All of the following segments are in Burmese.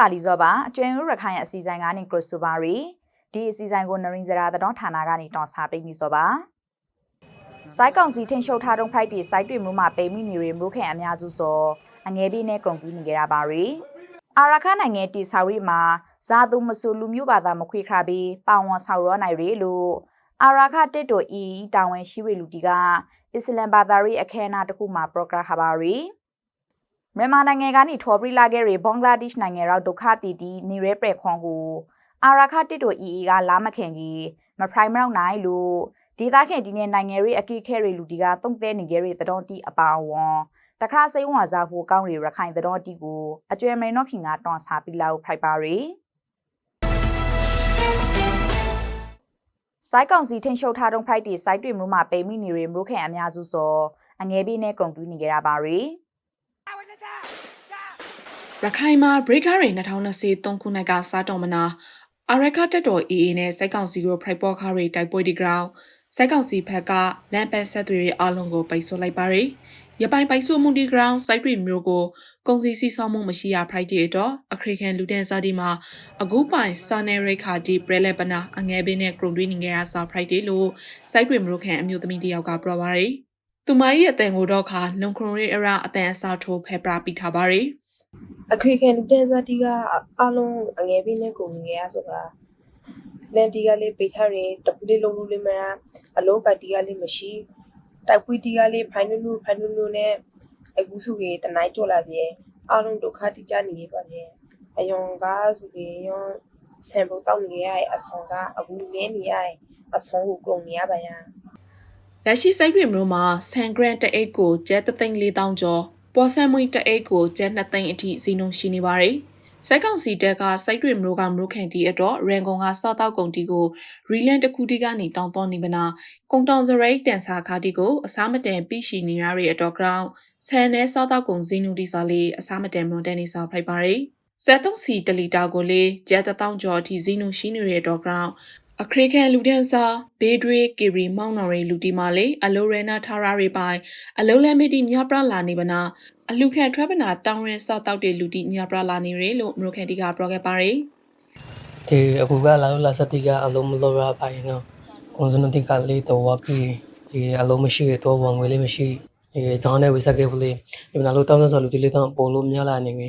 အားလုံးတာလီစောပါအကျွမ်းရခိုင်အစီအစဉ်ကနေကရဆိုပါရီဒီအစီအစဉ်ကိုနရင်းစရာသတော်ဌာနကနေတောင်းစားပေးနေစောပါစိုက်ကောင်စီထင်ရှုပ်ထားတော့ဖိုက်တီစိုက်တွေ့မှုမှာပိမိနေရမှုခင်အများစုစောအငယ်ပြီးနဲ့ကုန်ပြီးနေကြတာပါရီအာရခနိုင်ငံတီဆော်ရီမှာဇာသူမဆူလူမျိုးဘာသာမခွေခါပြီးပါဝန်ဆော်ရောနိုင်ရီလို့အာရခတစ်တိုအီတာဝန်ရှိရလူတီကအစ္စလမ်ဘာသာရေးအခမ်းအနားတစ်ခုမှာပရိုဂရမ်ခပါရီ မြန်မာနိုင်ငံကနေထော်ပရီလာခဲ့ရီဘင်္ဂလားဒေ့ရှ်နိုင်ငံရောက်ဒုက္ခတီတီနေရဲပရခွန်ကိုအာရခတစ်တိုအီကလာမခင်ကြီးမဖရိုင်မရောက်နိုင်လို့ဒေသခံဒီနေ့နိုင်ငံရေးအကိခဲရီလူတီကတုံ့တဲ့နေကြရီတတော်တီအပါဝွန်တခါစိတ်ဝါစားဖို့ကောင်းရီရခိုင်တတော်တီကိုအကျွဲမရနော့ခင်ကတွန်စားပြီးလောက်ဖိုက်ပါရီစိုက်ကောင်စီထင်ရှုပ်ထားတော့ဖိုက်တီစိုက်တွေ့မှုမှာပိမိနေရီမလို့ခင်အများစုစောအငယ်ပြီးနဲ့ကုန်တူးနေကြတာပါရီ ရခိုင်မှာ breaker တွေ2023ခုနှစ်ကစားတော်မနာအရခတက်တော် AA နဲ့စိုက်ကောင်စီကို price ပေါ်ခါတွေတိုက်ပွဲဒီ ground စိုက်ကောင်စီဘက်ကလမ်းပတ်ဆက်တွေအားလုံးကိုပိတ်ဆို့လိုက်ပါရယ်ရပိုင်ပိုက်ဆို့မှုဒီ ground စိုက်တွေမျိုးကိုကုန်စည်စီးဆောင်မှုမရှိရ price တွေတော့အခရိကန်လူဒန်စာဒီမှာအခုပိုင်စာနယ်ရိခါဒီပရလက်ပနာအငယ်ပင်းနဲ့ ground တွေနေရစာ price တွေလို့စိုက်တွေမျိုးခံအမျိုးသမီးတယောက်ကပြောပါရယ် သူမကြီးအတန်ကိုတော့ခါလုံခရုံရေးအရာအတန်အစားထိုးဖက်ပရာပြီးထားပါရယ်အခရိကန်လူတန်းစားတီကအလုံးအငယ်ပြီးနဲ့ကုန်ငယ်ရဆိုတာလန်တီကလေးပိတ်ထားတယ်တပူလေးလုံးလုံးလေးမရအလုံးကတီကလေးမရှိတိုက်ပွေးတီကလေးဖိုင်နူနူဖိုင်နူနူနဲ့အခုစုကြီးတနိုင်ကြလာပြေအလုံးဒုက္ခတိကြနေရပါပြေအယုံကဆိုပြီးယောဆမ်ပူတောက်နေရအဆောင်ကအခုလဲနေရအဆောင်ကိုကုန်နေရပါရ လက်ရှိစိုက်ပြည်မျိုးမှာဆန်ဂရန်တအိတ်ကိုကျဲသသိန်း4000ကျော်ပေါ်ဆန်မွေတအိတ်ကိုကျဲ2သိန်းအထိဈေးနှုန်းရှိနေပါတယ်။စိုက်ကောင်စီတက်ကစိုက်တွေမျိုးကမျိုးခံတီအတွက်ရန်ကုန်ကစောက်တောက်ကုန်တီကိုရီလန်တစ်ခုတီကနေတောင်းတနေမနာကုံတောင်စရိတ်တန်စာခါတီကိုအစားမတန်ပြီးရှိနေရတဲ့အတွက်ကြောင့်ဆန်နဲ့စောက်တောက်ကုန်ဈေးနှုန်းတီစာလေးအစားမတန်မွန်တန်နေစာဖိုက်ပါတယ်။ဇက်တုံးစီတလီတာကိုလေကျဲ1000ကျော်အထိဈေးနှုန်းရှိနေတဲ့အတွက်ကြောင့် အခရိကန်လူဒန်စာဘေးဒရီကီရီမောင်နော်ရီလူတီမာလေအလိုရနာထားရာရီပိုင်အလိုလန်မီတီမြပရလာနေပနာအလူခံထွက်ပနာတောင်းရင်စောက်တောက်တဲ့လူတီမြပရလာနေရလို့မရိုကန်တီကပြောခဲ့ပါရယ်ဒီအခုကလာလို့လာစတိကအလုံးမလို့ရပါရင်တော့ကွန်စနတိကလေးတော့ဝကီဒီအလုံးမရှိတော့ဝန်ဝေးလေးမရှိဒီဇောင်းနဲ့ဝိစကေဖလေးဒီမနာလို့တောင်းဆိုလူတီလေးတော့ပို့လို့များလာနေပြီ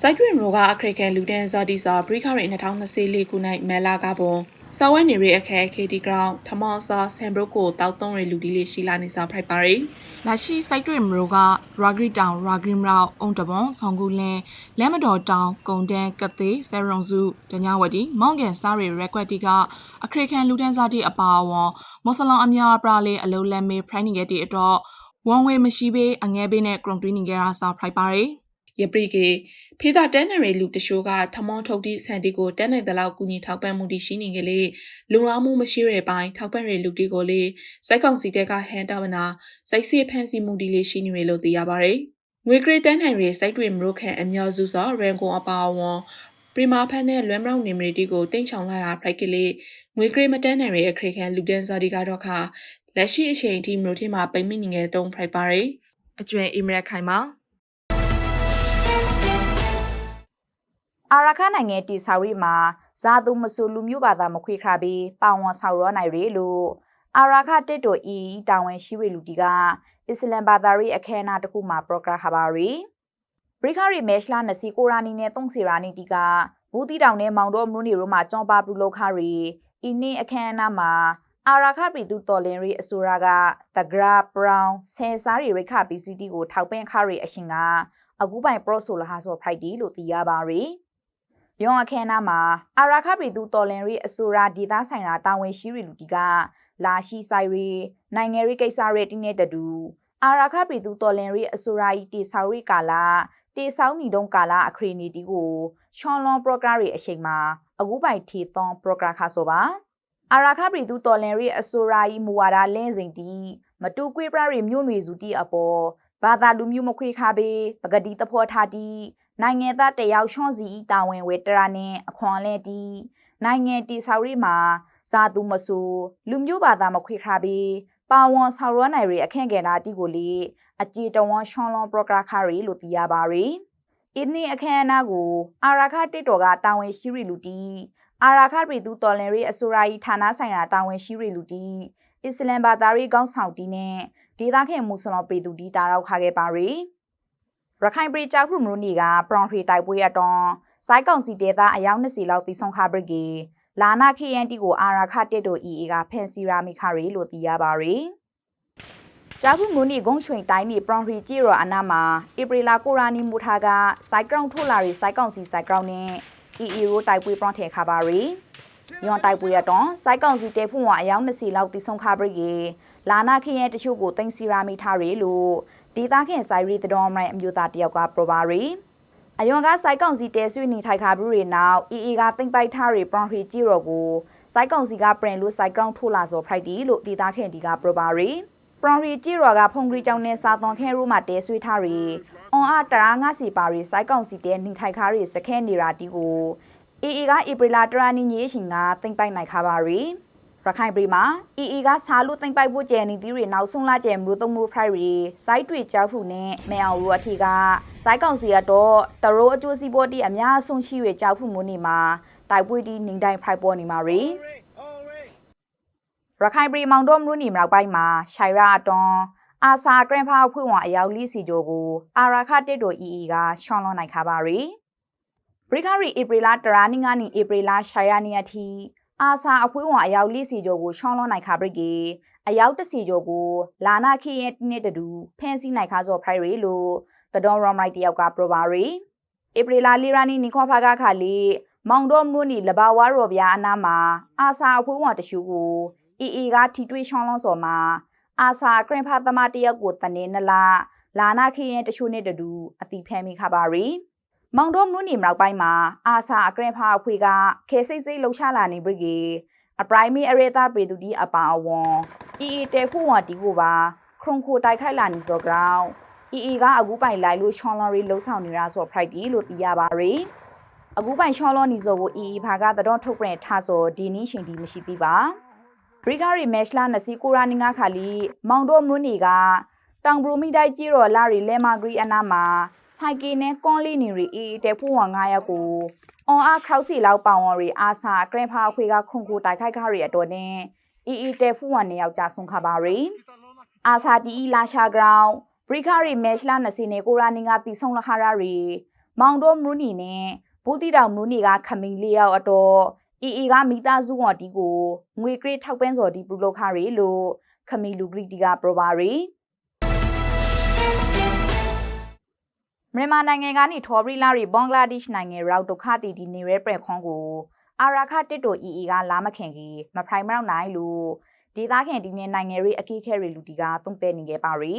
စိုက်တွင်ရိုကအခရိကန်လူဒန်ဇာတီစာဘရိခရိ2024ခုနှစ်မဲလာကပွန် စာဝဲနေရအခက်ခေတီဂရောင်းထမောစာဆန်ဘရုတ်ကိုတောက်သုံးရလူဒီလေးရှိလာနေစာဖိုက်ပါရီလာရှိစိုက်တွင်မျိုးကရာဂရီတောင်ရာဂရီမရောက်အုံတပွန်ဆောင်းကူလင်းလမ်းမတော်တောင်ကုံတန်းကသေးဆယ်ရုံစုတညဝတီမောင်ကန်စားရီရက်ကွက်တီကအခရိကန်လူဒန်ဇာတီအပါအဝန်မွတ်စလင်အများပရာလေးအလုံးလမ်းမေးဖရိုင်းနေခဲ့တဲ့အတွက်ဝန်ဝေမရှိဘေးအငဲဘေးနဲ့ကရုံတွင်းနေကြတာစာဖိုက်ပါရီ ယပရိကေဖေးတာတန်းနရီလူတရှိုးကထမောထုတ်တိဆန်တီကိုတန်းနိုင်တဲ့လောက်ကူညီထောက်ပံ့မှုတရှိနေကြလေလုံလောက်မှုမရှိတဲ့ပိုင်းထောက်ပံ့ရလူတီကိုလေစိုက်ကောင်စီတဲကဟန်တာမနာစိုက်စီဖန်စီမှုတီလေးရှိနေရလို့သိရပါတယ်ငွေကရတန်းနိုင်ရီစိုက်တွေမရုခန့်အများစုစွာရန်ကုန်အပါအဝင်ပရီမာဖန်နဲ့လွမ်းမောင်နေမရီတီကိုတင်ချောင်လာတာဖိုက်ကလေးငွေကရမတန်းနိုင်ရီအခရိကန်လူဒန်စာဒီကတော့ခလက်ရှိအချိန်အထိမြို့ထင်းမှာပိတ်မိနေငယ်တုံးဖိုက်ပါတယ်အကျွဲအီမရက်ခိုင်မှာ အာရခနိုင်ငံတီဆော်ရီမှာဇာသူမဆူလူမျိုးဘာသာမခွေခါပြီးပါဝန်ဆော်ရောနိုင်ရီလို့အာရခတစ်တိုအီတာဝန်ရှိရလူတီကအစ္စလမ်ဘာသာရေးအခမ်းအနားတစ်ခုမှာပရိုဂရမ်ခပါရီဘရိခရီမဲရှလာနစီကိုရာနီနဲ့တုံးစီရာနီတီကဘူးတီတောင်နဲ့မောင်တော်မလို့နေရောမှာကြောင်းပါပလူလောက်ခရီဤနေ့အခမ်းအနားမှာအာရခပြည်သူတော်လင်ရီအစိုးရကတဂရာဘရောင်ဆယ်စားရီရိခပီစီတီကိုထောက်ပံ့ခရီအရှင်ကအခုပိုင်ပရော့ဆိုလာဟာဆိုဖရိုက်တီလို့သိရပါရီ။ ရုံအခမ်းအနားမှာအာရာခပြည်သူတော်လင်ရီအဆိုရာဒေသဆိုင်ရာတာဝန်ရှိရီလူတီကလာရှိဆိုင်ရီနိုင်ငံရေးကိစ္စတွေတင်းနေတတူအာရာခပြည်သူတော်လင်ရီအဆိုရာဤတေဆောက်ရီကာလာတေဆောက်နီတုံးကာလာအခရီနီတီကိုရှွန်လွန်ပရိုဂရမ်ရီအချိန်မှာအခုပိုင်ထီသွန်ပရိုဂရမ်ခါဆိုပါအာရာခပြည်သူတော်လင်ရီအဆိုရာဤမူဝါဒလင်းစဉ်တီမတူကွေးပရရီမြို့နွေစုတီအပေါ်ဘာသာလူမျိုးမခွေခါပေပဂတိတဖောထားတီ နိုင်ငံသားတယောက်ရှွန်စီတာဝန်ဝေတရာနဲ့အခွန်လဲတီနိုင်ငံတီဆောက်ရီမှာဇာသူမဆူလူမျိုးဘာသာမခွေခါပြီးပါဝန်ဆောက်ရနိုင်ရီအခန့်ကဏ္ဍတီကိုလေအကြည်တဝန်းရှွန်လွန်ပရိုဂရခါရီလို့သိရပါရီအင်းနီအခမ်းအနားကိုအာရာခတစ်တော်ကတာဝန်ရှိရီလူတီအာရာခပြည်သူတော်လင်ရေးအစိုးရ၏ဌာနဆိုင်ရာတာဝန်ရှိရီလူတီအစ္စလမ်ဘာသာရေးကောင်းဆောင်တီနဲ့ဒေသခံမွတ်စလင်ပြည်သူတီတာရောက်ခခဲ့ပါရီ ရခိုင်ပြည်ကြောက်ဖုမလို့နေကပရွန်ဖရီတိုက်ပွဲအတောင်စိုက်ကောင်စီဒေသအယောက်20လောက်တီဆောင်ခဘရဂီလာနာ KNT ကိုအာရာခတစ်တော် EA ကဖန်စီရာမိခရီလို့သိရပါရီကြာဘူးမူနီဂုံချွင်တိုင်းနေပရွန်ဖရီကြည့်ရအနာမှာဧပြီလာကိုရာနီမူထားကစိုက်ကောင်ထိုးလာရီစိုက်ကောင်စီစိုက်ကောင်နဲ့ EA ရိုတိုက်ပွဲပရွန်ထဲခါပါရီညွန်တိုက်ပွဲရတော့စိုက်ကောင်စီတဲဖုံဝအယောက်20လောက်တီဆောင်ခဘရဂီလာနာ KN တချို့ကိုတင်စီရာမိထားရီလို့ ဒေသခင်ဆိုင်ရီတတော်မိုင်အမျိုးသားတယောက်ကပြောပါရီအယွန်ကစိုက်ကောင်စီတဲဆွေးနေထိုက်ခါဘူးရီနောက် EA ကတင်ပိုက်ထားရီပရွန်ဖရီကြည့်ရောကိုစိုက်ကောင်စီကပရင်လို့စိုက်ကောင်ထိုးလာစောဖရိုက်တီလို့ဒေသခင်ဒီကပြောပါရီပရွန်ရီကြည့်ရောကဖုန်ဂရီကြောင့်နဲ့စာသွန်ခဲရိုးမှာတဲဆွေးထားရီအွန်အားတရာငါစီပါရီစိုက်ကောင်စီတဲနေထိုက်ခါရီစခဲနေရာတီကို EE ကဧပြီလတရနီညေရှင်ကတင်ပိုက်နိုင်ခါပါရီ ရခိုင်ပြည်မှာ EE ကစားလို့တင်ပိုက်ဖို့ကြံနေသည်တွေနောက်ဆုံးလာကြံမျိုးသုံးမှုဖရိုက်ရီစိုက်တွေကြောက်ဖူနဲ့မဲအောင်ရူအထီကစိုက်ကောင်စီကတော့တရိုးအကျိုးစီးပွားတီအများဆုံးရှိရကြောက်ဖူမျိုးနေမှာတိုက်ပွဲတီနေတိုင်းဖရိုက်ပေါ်နေမှာရီရခိုင်ပြည်မောင်တော်မျိုးနေမြောက်ပိုင်းမှာရှိုင်ရာအတွန်အာစာဂရန်ဖာဖွဲ့ဝင်အယောက်40ကျော်ကိုအာရာခတစ်တို့ EE ကရှောင်းလွန်နိုင်ခါပါရီဘရိခရီဧပြီလတရာနီငါနီဧပြီလရှာယာနီယတီ အာစာအဖွေးဝအယောက်40ကျော်ကိုရှောင်းလွန်နိုင်ခါပရိကေအယောက်10ကျော်ကိုလာနာခီရဲ့နေ့တူဖန်စီနိုင်ခါစောဖရိုင်ရီလို့သတော်ရမိုက်တယောက်ကပရပါရီဧပြီလလီရာနီနီခွာဖာကခါလီမောင်တော်မြို့နီလဘာဝါရောဗျာအနာမှာအာစာအဖွေးဝတရှူကိုအီအီကထီတွေးရှောင်းလွန်စောမှာအာစာဂရင်ဖာသမတယောက်ကိုတနေနလာလာနာခီရဲ့တရှူနေ့တူအတိဖမ်းမိခါပါရီ မောင်တော်မနုနေမြောက်ပိုင်းမှာအာစာအကရင်ဖာအဖွေကခဲစိတ်စိတ်လှုပ်ရှားလာနေပြီကေအပရိုင်မီအရေတာပြည်သူဒီအပါအဝွန်အီအီတဲဖူဝတီကိုပါခရုံခိုတိုက်ခိုက်လာနေစောကောင်အီအီကအခုပိုင်လိုက်လို့ရှောင်းလော်ရီလှုပ်ဆောင်နေတာဆိုဖရိုက်တီလို့သိရပါရီအခုပိုင်ရှောင်းလော်နေစောကိုအီအီဘာကတတော်ထုတ်ပြန်ထားစောဒီနည်းရှင်ဒီမရှိသေးပါဘရီဂါရီမက်ရှလာနစီကိုရာနီငါခါလီမောင်တော်မနုနေကတောင်ဘရူမီတိုက်ကြီးရော်လာရီလဲမာဂရီအနာမှာ ဆိုင်ကီနဲ့ကွန်လီနီရီအေးတဲဖူဝါ9ရက်ကိုအွန်အားခေါက်စီလောက်ပောင်ဝရီအာစာဂရန်ဖာခွေကခုန်ကိုတိုက်ခိုက်ခရီအတော်နဲ့အေးအေးတဲဖူဝါ2ယောက်ကြာဆုံးခပါရီအာစာတီအီလာရှာဂရောင်းဘရီခရီမက်ရှလာနစီနေကိုရာနီကတီဆုံလခရာရီမောင်တော်မူနီနဲ့ဘူတီတောင်မူနီကခမီလေးယောက်အတော်အီအီကမိသားစုဝတီကိုငွေကရစ်ထောက်ပန်းစော်ဒီပူလောက်ခရီလို့ခမီလူဂရီတီကပရပါရီ မြန်မာနိုင်ငံကနေထော်ဘရီလာရီဘင်္ဂလားဒေ့ရှ်နိုင်ငံရောက်ဒုက္ခတီဒီနေရဲပရခွန်ကိုအာရာခတစ်တိုအီအီကလာမခင်ကြီးမဖရိုင်မရောက်နိုင်လို့ဒေသခံဒီနေနိုင်ငံရေးအကိခဲရီလူတီကတုံ့တဲ့နေခဲ့ပါရီ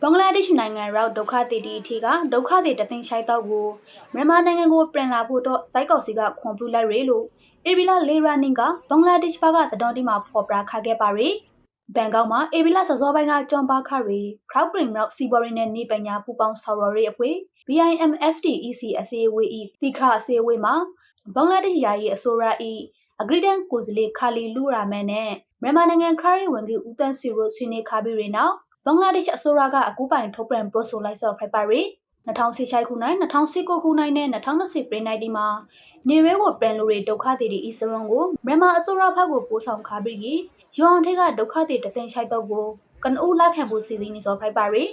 ဘင်္ဂလားဒေ့ရှ်နိုင်ငံရောက်ဒုက္ခသည်တီအထိကဒုက္ခသည်တသိန်းရှိုက်တော့ကိုမြန်မာနိုင်ငံကိုပြန်လာဖို့တော့စိုက်ကောက်စီကခွန်ပြလိုက်ရလို့အေဗီလာလေရာနင်းကဘင်္ဂလားဒေ့ရှ်ဘက်ကသတော်တီမှာဖော်ပြခခဲ့ပါရီ ဘန်ကောက်မှာအေဗီလာစောစောပိုင်းကဂျွန်ပါခရီ crowd bring ရောက်စီဘော်ရီနဲ့နေပညာပူပေါင်းဆော်ရရီအဖွေ BIMSTEC အစီအဝေးဤသီခရအစီအဝေးမှာဘင်္ဂလားဒေ့ရှ်ယာယီအစိုးရဤအဂရီဒန်ကိုစလေခါလီလူရာမန်နဲ့မြန်မာနိုင်ငံခရီဝင်ကြီးဦးတန်းစီရိုဆွေးနွေးခါပြီးရနောက်ဘင်္ဂလားဒေ့ရှ်အစိုးရကအကူပိုင်ထုတ်ပြန်ပရိုဆိုလိုက်ဆော့ဖိုက်ပါရီ2016ခုနိုင်2019ခုနိုင်နဲ့2020ပြည်နိုင်ဒီမှာနေရဲကိုပြန်လူတွေဒုက္ခသည်တွေဤစရုံကိုမြန်မာအစိုးရဘက်ကိုပို့ဆောင်ခါပြီး ကြီးရွန်ထိတ်ကဒုက္ခသည်တသိန်းရှိုက်တော့ကိုကနဦးလက်ခံဖို့စီစဉ်နေစောဖိုက်ပါရီ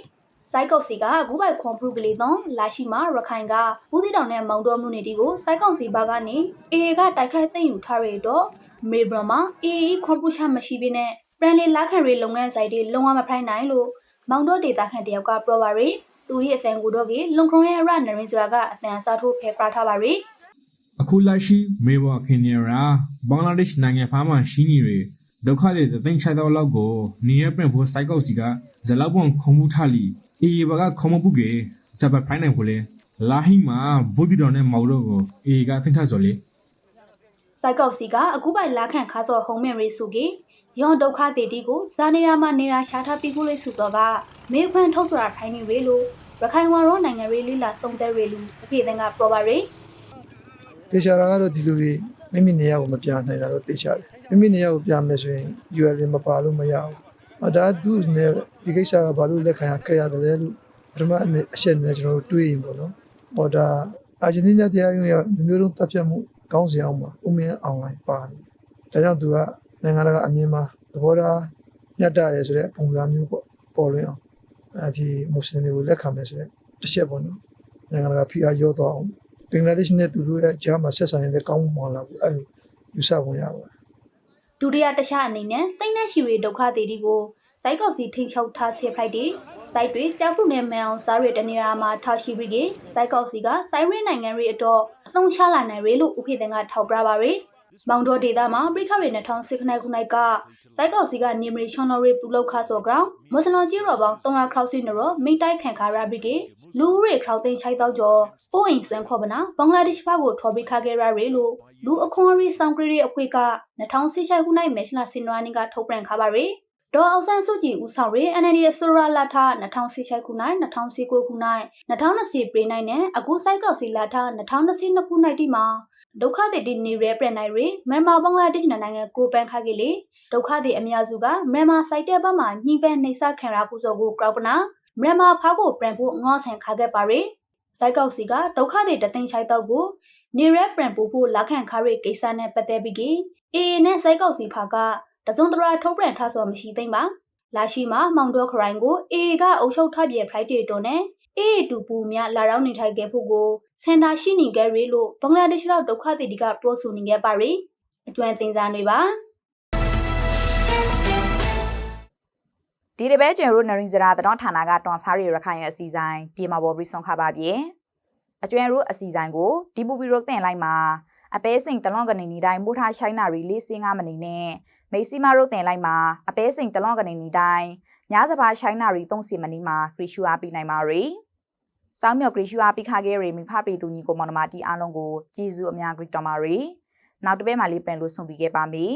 စိုက်ကောက်စီကအခုပိုက်ခွန်ပရုကလေးသွန်လာရှိမှာရခိုင်ကဦးသီးတောင်နဲ့မောင်တော်မြို့နယ်တီကိုစိုက်ကောက်စီဘာကနေအေအေကတိုက်ခိုက်သိမ်းယူထားရတော့မေဘရမှာအေအေခွန်ပရုချမရှိဘဲနဲ့ပြန်လေလက်ခံရေးလုပ်ငန်းဆိုင်တွေလုံးဝမဖိုင်နိုင်လို့မောင်တော်ဒေတာခန့်တယောက်ကပြောပါရီသူရဲ့အစံကိုတော့ကလုံခုံရဲ့ရနရင်စရာကအတန်အစားထိုးဖယ်ပြထားပါရီအခုလက်ရှိမေဘွာခင်နီရာဘင်္ဂလားဒေ့ရှ်နိုင်ငံဖားမှာရှိနေရ ဒုက္ခတွေတသိန်းချိုက်တော့လောက်ကိုနေရပြန်ဖို့စိုက်ကောက်စီကဇလောက်ပွန်ခုံမှုထလီအေးဘကခုံမပုကေဇဘဖိုင်နိုင်ကိုလေလာဟိမှာဘူဒီတော်နဲ့မော်တော့ကိုအေးကသင်္ခါစော်လေစိုက်ကောက်စီကအခုပိုင်လက်ခံခါစောဟုံးမင်ရီစုကေယွန်ဒုက္ခတေတီကိုဇာနေယာမှာနေတာရှာထားပြီးဖို့လေးစုစောကမေခွန်းထုတ်ဆိုတာထိုင်းနေရေလို့ရခိုင်ဝါရောနိုင်ငံရေးလေးလာသုံးသက်ရေလူအဖေသင်ကပြောပါရီတေချာတာကတော့ဒီလူတွေ မိမိနေရာကိုမပြနိုင်တာတော့တေချာတယ်မိမိနေရာကိုပြမယ်ဆိုရင် URL မပါလို့မရဘူးဟောဒါသူနဲ့ဒီကိစ္စကဘာလို့လက်ခံရခဲ့ရတယ်လဲလို့ပထမအချက်နဲ့ကျွန်တော်တို့တွေးရင်ပေါ့နော်ဟောဒါအာဂျင်တီးနားတရားရုံးရမျိုးလုံးတပ်ဖြတ်မှုကောင်းစီအောင်ပါဥမင်းအွန်လိုင်းပါတယ်ဒါကြောင့်သူကနိုင်ငံတကာအမြင်မှာသဘောထားညတ်တာတယ်ဆိုတဲ့ပုံစံမျိုးပေါ့ပေါ်လွင်အောင်အဲဒီမွတ်စလင်တွေကိုလက်ခံမယ်ဆိုတဲ့တစ်ချက်ပေါ့နော်နိုင်ငံတကာဖိအားရောတော့အောင် ဘင်္ဂလားဒေ့ရှ်နဲ့သူတို့ရဲ့ဂျာမှာဆက်ဆံနေတဲ့ကောင်းမှုမှလာဘူးအဲ့လိုယူဆပုံရပါတယ်ဒုတိယတခြားအနေနဲ့သိန်းနဲ့ရှိရီဒုက္ခသည်တွေကိုစိုက်ကောက်စီထိန်ချုပ်ထားစေဖိုက်တွေစိုက်တွေကြောက်ဖုနဲ့မန်အောင်စားရတဲ့နေရာမှာထားရှိပြီးကစိုက်ကောက်စီကစိုက်ရင်းနိုင်ငံတွေအတော့အသုံးချလာနိုင်ရလို့ဥဖေသင်ကထောက်ပြပါရယ်မောင်တော်ဒေတာမှာပရိခရီ2006ခုနှစ်ခုနှစ်ကစိုက်ကောက်စီကနေမရီချွန်တော်ရီပူလောက်ခါဆိုကောင်မွတ်စလင်ကြီးရောပေါင်း300ခရောက်စီနရောမိတိုက်ခံခါရပြီးက လူဦးရေခရောက်သိန်း6တောက်ကျော်ပိုးအိမ်ဆွမ်းခေါ်ပနာဘင်္ဂလားဒေ့ရှ်ဘက်ကိုထော်ပြီးခါခဲ့ရရလို့လူအခွန်ရီဆောင်ကရီအဖွဲ့က2016ခုနှစ်မေရှလာစင်နွားနင်းကထုတ်ပြန်ခါပါရယ်ဒေါ်အောင်ဆန်းစုကြည်ဦးဆောင်ရေး NLD ဆိုရလာထ2016ခုနှစ်2019ခုနှစ်2020ပြည်နိုင်နဲ့အခုစိုက်ကောက်စီလာထ2022ခုနှစ်တိမှာဒုက္ခသည်တွေနေရဲပြန်နိုင်ရမြန်မာဘင်္ဂလားဒေ့ရှ်နိုင်ငံကိုပန်ခါကလေးဒုက္ခသည်အများစုကမြန်မာစိုက်တဲ့ဘက်မှာညှိပန်းနှိမ့်ဆခံရပူဇော်ကိုကောက်ပနာ မြန်မာဖားကိုပြန်ဖို့ငေါဆန်ခါခဲ့ပါရယ်စိုက်ကောက်စီကဒုက္ခသည်တသိန်းချိုက်တော့ကိုနေရဲပြန်ပို့ဖို့လက်ခံခါရကိစ္စနဲ့ပတ်သက်ပြီးအေအေနဲ့စိုက်ကောက်စီဖာကတစုံတရာထုတ်ပြန်ထားဆိုမရှိသိမ့်ပါလာရှိမှာမောင်တော်ခရိုင်ကိုအေအေကအုပ်ချုပ်ထပြဲ Friday တွန်းနဲ့အေးတူပူများလာရောက်နေထိုင်ခဲ့ဖို့ကိုစင်တာရှိနေကြရလို့ဘင်္ဂလားဒေ့ရှ်ရောက်ဒုက္ခသည်တွေကပြောဆိုနေခဲ့ပါရီအကျွမ်းသင်စားတွေပါ ဒီတစ်ပတ်ကျင်ရိုနရင်စရာတတော်ဌာနကတွန်စားရီရခိုင်ရဲ့အစီအစဉ်ဒီမှာပေါ်ပြီးဆုံးခပါပြေအကျွမ်းရိုအစီအစဉ်ကိုဒီပူပီရိုတင်လိုက်မှာအပဲစိန်တလွန်ကနေနေတိုင်းမိုးထားရှိုင်းနာရီလေးစင်းငါမနေနဲ့မိတ်စီမာရိုတင်လိုက်မှာအပဲစိန်တလွန်ကနေနေတိုင်းညစပါရှိုင်းနာရီ30မနီမှာခရီရှူအားပြီးနိုင်ပါရီစောင်းမြော်ခရီရှူအားပြီးခါခဲ့ရီမိဖပေသူညီကိုမောင်နှမတီအားလုံးကိုကျေးဇူးအများကြီးတော်ပါရီနောက်တစ်ပတ်မှလေးပြန်လို့ဆုံပြီးခဲ့ပါမယ်